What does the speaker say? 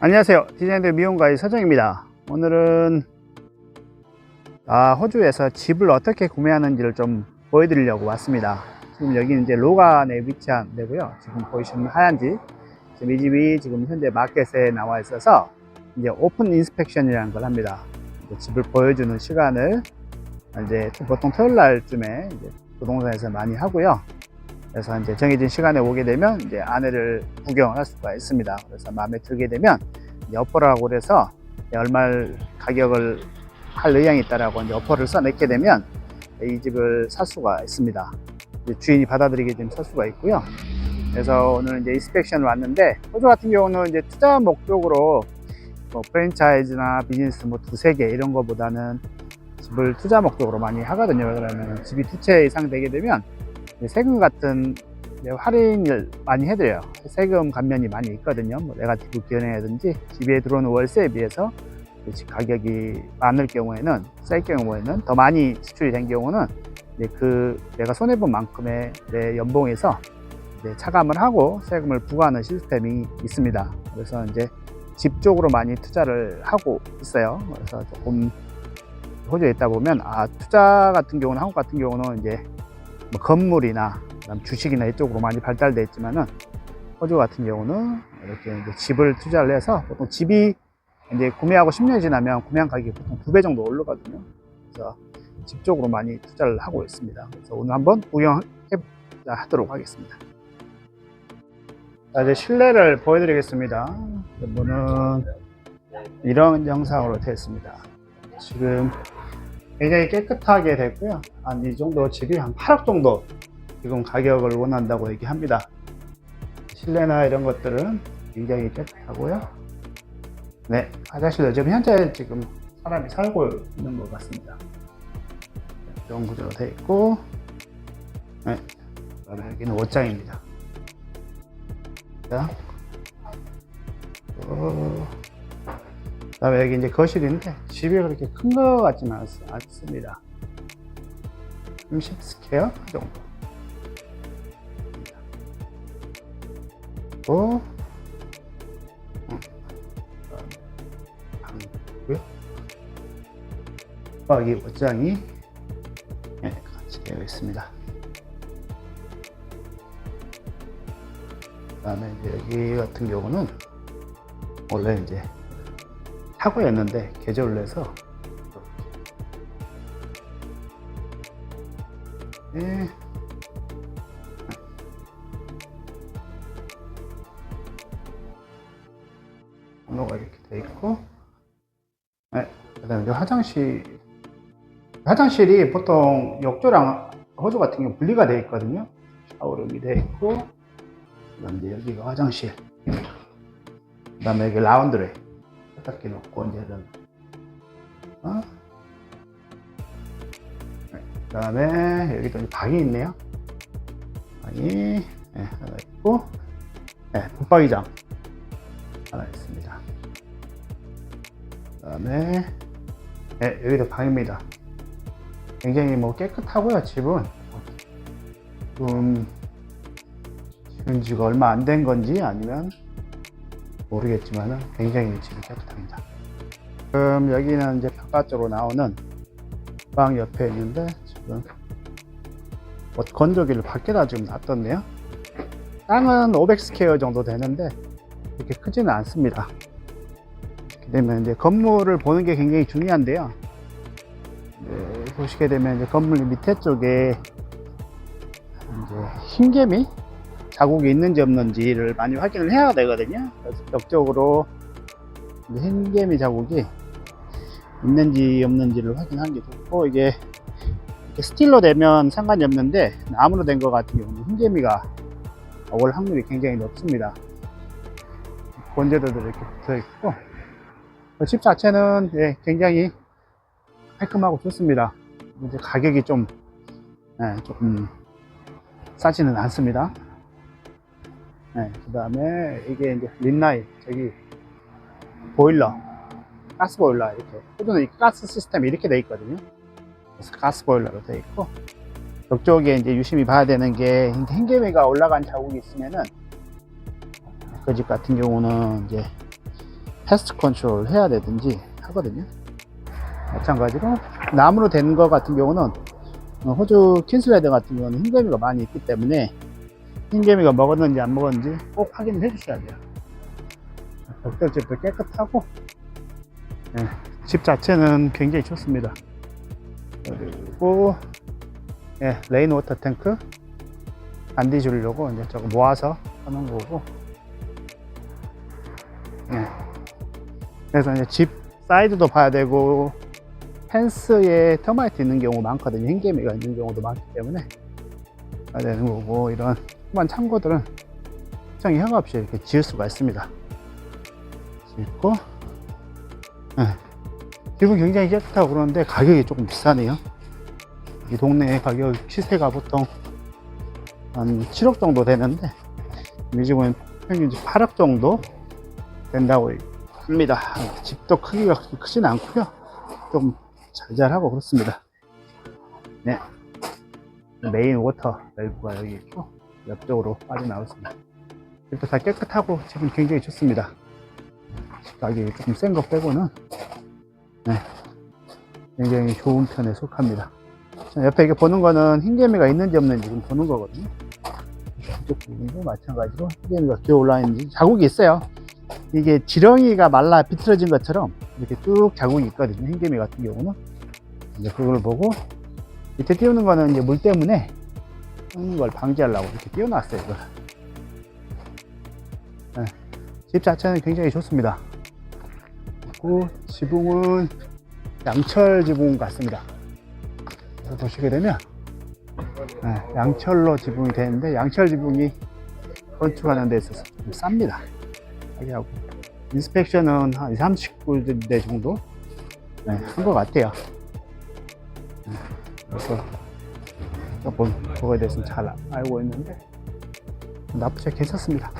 안녕하세요. 디자인드 미용가의 서정입니다. 오늘은 아, 호주에서 집을 어떻게 구매하는지를 좀 보여드리려고 왔습니다. 지금 여기는 이제 로간에 위치한 데고요. 지금 보이시는 하얀 집. 지금 이 집이 지금 현재 마켓에 나와 있어서 이제 오픈 인스펙션이라는 걸 합니다. 집을 보여주는 시간을 이제 보통 토요일 날쯤에 부동산에서 많이 하고요. 그래서 이제 정해진 시간에 오게 되면 이제 아내를 구경할 수가 있습니다. 그래서 마음에 들게 되면 어퍼라고 그래서 얼마 가격을 할 의향이 있다라고 어퍼를 써냈게 되면 이 집을 살 수가 있습니다. 주인이 받아들이게 되면 살 수가 있고요. 그래서 오늘 이제 인스펙션을 왔는데 호주 같은 경우는 이제 투자 목적으로 뭐 프랜차이즈나 비즈니스 뭐 두세 개 이런 거보다는 집을 투자 목적으로 많이 하거든요. 그러면 집이 두 채 이상 되게 되면 세금 같은 할인을 많이 해드려요. 세금 감면이 많이 있거든요. 뭐 네가티브 기ön이라든지 집에 들어오는 월세에 비해서 집 가격이 많을 경우에는 쌀 경우에는 더 많이 지출이 된 경우는 그 내가 손해 본 만큼의 내 연봉에서 차감을 하고 세금을 부과하는 시스템이 있습니다. 그래서 이제 집 쪽으로 많이 투자를 하고 있어요. 그래서 조금 호주에 있다 보면 아 투자 같은 경우는 한국 같은 경우는 이제 뭐 건물이나 주식이나 이쪽으로 많이 발달돼 있지만은 호주 같은 경우는 이렇게 집을 투자를 해서 보통 집이 이제 구매하고 10년 지나면 구매한 가격이 보통 두 배 정도 오르거든요. 그래서 집 쪽으로 많이 투자를 하고 있습니다. 그래서 오늘 한번 구경해 하도록 하겠습니다. 자, 이제 실내를 보여드리겠습니다. 문은 이런 영상으로 되어 있습니다. 지금 굉장히 깨끗하게 됐고요. 한 이 정도 집이 한 8억 정도 지금 가격을 원한다고 얘기합니다. 실내나 이런 것들은 굉장히 깨끗하고요. 네, 화장실도 지금 현재 지금 사람이 살고 있는 것 같습니다. 이런 구조로 되어 있고, 네, 여기는 옷장입니다. 자, 어, 그 다음에 여기 이제 거실인데 집이 그렇게 큰 것 같지는 않- 않습니다. 30 스퀘어 정도. 또 음, 방이고요. 여기 옷장이 네, 같이 되어 있습니다. 그다음에 여기 같은 경우는 원래 이제 개조를 해서 이렇게. 네. 번호가 이렇게 돼 있고 네. 그다음에 화장실 화장실이 보통 욕조랑 호주 같은 경우 분리가 되어 있거든요 샤워룸이 되어 있고 그다음에 여기가 화장실 그 다음에 여기 라운드리 세탁기 놓고 이제 이런 어? 네, 그 다음에 여기도 이제 방이 있네요. 방이 네, 하나 있고, 네, 붙박이장 하나 있습니다. 그 다음에 네, 여기도 방입니다. 굉장히 뭐 깨끗하고요 집은 지금 지은 지가 얼마 안 된 건지 아니면 모르겠지만은 굉장히 집이 깨끗합니다. 지금 여기는 이제 바깥쪽으로 나오는 방 옆에 있는데 지금 옷 건조기를 밖에다 지금 놔뒀네요. 땅은 500스퀘어 정도 되는데 이렇게 크지는 않습니다. 이렇게 되면 이제 건물을 보는 게 굉장히 중요한데요. 네, 보시게 되면 이제 건물 밑에 쪽에 이제 흰개미 자국이 있는지 없는지를 많이 확인을 해야 되거든요. 이제 흰개미 자국이 있는지 없는지를 확인하는 게 좋고 이게 스틸로 되면 상관이 없는데 나무로 된 것 같은 경우는 흰개미가 올 확률이 굉장히 높습니다. 건재도도 이렇게 붙어 있고 집 자체는 예, 굉장히 깔끔하고 좋습니다. 이제 가격이 좀 예, 조금 싸지는 않습니다. 네, 그 다음에 이게 이제 린나이 저기 보일러 가스 보일러 이렇게 호주는 이 가스 시스템이 이렇게 돼 있거든요 그래서 가스 보일러로 돼 있고 이쪽에 이제 유심히 봐야 되는 게 흰개미가 올라간 자국이 있으면은 그 집 같은 경우는 이제 패스트 컨트롤 해야 되든지 하거든요. 마찬가지로 나무로 된 거 같은 경우는 어, 호주 킨슬레드 같은 경우는 흰개미가 많이 있기 때문에 흰개미가 먹었는지 안 먹었는지 꼭 확인을 해 주셔야 돼요. 벽돌집도 깨끗하고 네, 집 자체는 굉장히 좋습니다. 그리고 예, 레인 워터 탱크 단디 주려고 이제 저거 모아서 하는 거고 예. 그래서 이제 집 사이드도 봐야 되고 펜스에 터마이트 있는 경우 많거든요 흰개미가 있는 경우도 많기 때문에 되는 거고 이런 조그만 참고들은 시청이 허가 없이 이렇게 지을 수가 있습니다 짓고 예. 집은 굉장히 깨끗하고 그러는데 가격이 조금 비싸네요 이 동네 가격 시세가 보통 한 7억 정도 되는데 이 집은 평균 8억 정도 된다고 합니다. 집도 크기가 크진 않고요. 좀 잘잘하고 그렇습니다. 네. 메인 워터 밸브가 여기 있고 옆쪽으로 있습니다. 집도 다 깨끗하고 집은 굉장히 좋습니다. 가격이 조금 센것 빼고는 네. 굉장히 좋은 편에 속합니다. 자, 옆에 이렇게 보는 거는 흰개미가 있는지 없는지 좀 보는 거거든요. 이쪽 부분도 마찬가지로 흰개미가 기어 올라와 있는지 자국이 있어요. 이게 지렁이가 말라 비틀어진 것처럼 이렇게 쭉 자국이 있거든요. 흰개미 같은 경우는. 이제 그걸 보고 밑에 띄우는 거는 이제 물 때문에 썩는 걸 방지하려고 이렇게 띄워놨어요. 이걸. 네. 집 자체는 굉장히 좋습니다. 그리고 지붕은 양철 지붕 같습니다. 보시게 되면 네, 양철로 지붕이 되는데 양철 지붕이 건축하는 데 있어서 좀 쌉니다. 가격하고 인스펙션은 한 2, 30불 정도 네, 한것 같아요. 네, 그래서 그거에 대해서는 잘 알고 있는데 나쁘지 않게 괜찮습니다.